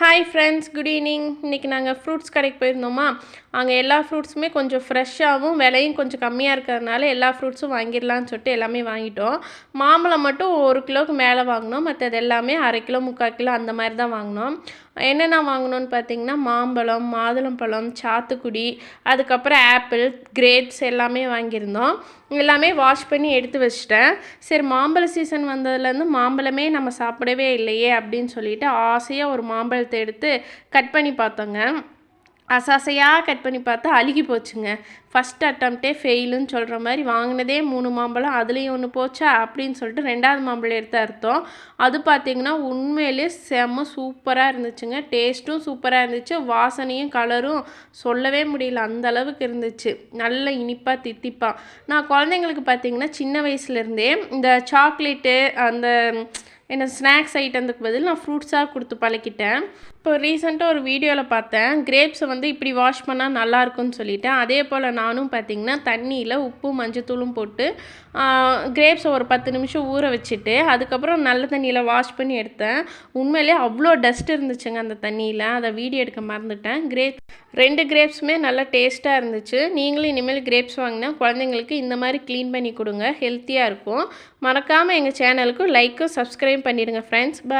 Hi friends good evening இன்றைக்கி நாங்கள் fruits கடைக்கு போயிருந்தோமா? அங்கே எல்லா ஃப்ரூட்ஸுமே கொஞ்சம் ஃப்ரெஷ்ஷாகவும் விலையும் கொஞ்சம் கம்மியாக இருக்கிறதுனால எல்லா ஃப்ரூட்ஸும் வாங்கிடலான்னு சொல்லிட்டு எல்லாமே வாங்கிட்டோம். மாம்பழம் மட்டும் ஒரு கிலோவுக்கு மேலே வாங்கினோம். மற்றது எல்லாமே அரை கிலோ முக்கால் கிலோ அந்த மாதிரி தான் வாங்கினோம். என்னென்ன வாங்கினோன்னு பார்த்தீங்கன்னா மாம்பழம் மாதுளம்பழம் சாத்துக்குடி அதுக்கப்புறம் ஆப்பிள் கிரேப்ஸ் எல்லாமே வாங்கியிருந்தோம். எல்லாமே வாஷ் பண்ணி எடுத்து வச்சிட்டேன். சரி மாம்பழ சீசன் வந்ததுலேருந்து மாம்பழமே நம்ம சாப்பிடவே இல்லையே அப்படின்னு சொல்லிட்டு ஆசையாக ஒரு மாம்பழத்தை எடுத்து கட் பண்ணி பார்த்தோங்க. அசாசையாக கட் பண்ணி பார்த்தா அழுகி போச்சுங்க. ஃபஸ்ட் அட்டம்ப்டே ஃபெயிலுன்னு சொல்கிற மாதிரி வாங்கினதே மூணு மாம்பழம் அதுலேயும் ஒன்று போச்சா அப்படின்னு சொல்லிட்டு ரெண்டாவது மாம்பழம் எடுத்து அர்த்தம். அது பார்த்திங்கன்னா உண்மையிலே செம்ம சூப்பராக இருந்துச்சுங்க. டேஸ்ட்டும் சூப்பராக இருந்துச்சு. வாசனையும் கலரும் சொல்லவே முடியல. அந்த அளவுக்கு இருந்துச்சு. நல்ல இனிப்பாக தித்திப்பாக நான் குழந்தைங்களுக்கு பார்த்திங்கன்னா சின்ன வயசுலேருந்தே இந்த சாக்லேட்டு அந்த என்ன ஸ்நாக்ஸ் ஐட்டத்துக்கு பதில் நான் ஃப்ரூட்ஸாக கொடுத்து பழக்கிட்டேன். இப்போ ரீசெண்டாக ஒரு வீடியோவில் பார்த்தேன். கிரேப்ஸை வந்து இப்படி வாஷ் பண்ணால் நல்லாயிருக்கும்னு சொல்லிட்டேன். அதே போல் நானும் பார்த்திங்கன்னா தண்ணியில் உப்பு மஞ்சத்தூளும் போட்டு கிரேப்ஸை ஒரு பத்து நிமிஷம் ஊற வச்சுட்டு அதுக்கப்புறம் நல்ல தண்ணியில் வாஷ் பண்ணி எடுத்தேன். உண்மையிலே அவ்வளோ டஸ்ட் இருந்துச்சுங்க அந்த தண்ணியில். அதை வீடியோ எடுக்க மறந்துட்டேன். கிரேப் ரெண்டு கிரேப்ஸுமே நல்லா டேஸ்ட்டாக இருந்துச்சு. நீங்களும் இனிமேல் கிரேப்ஸ் வாங்கினா குழந்தைங்களுக்கு இந்த மாதிரி க்ளீன் பண்ணி கொடுங்க. ஹெல்த்தியாக இருக்கும். மறக்காமல் எங்கள் சேனலுக்கு லைக்கும் சப்ஸ்கிரைப் பண்ணிடுங்க ஃப்ரெண்ட்ஸ் பாய்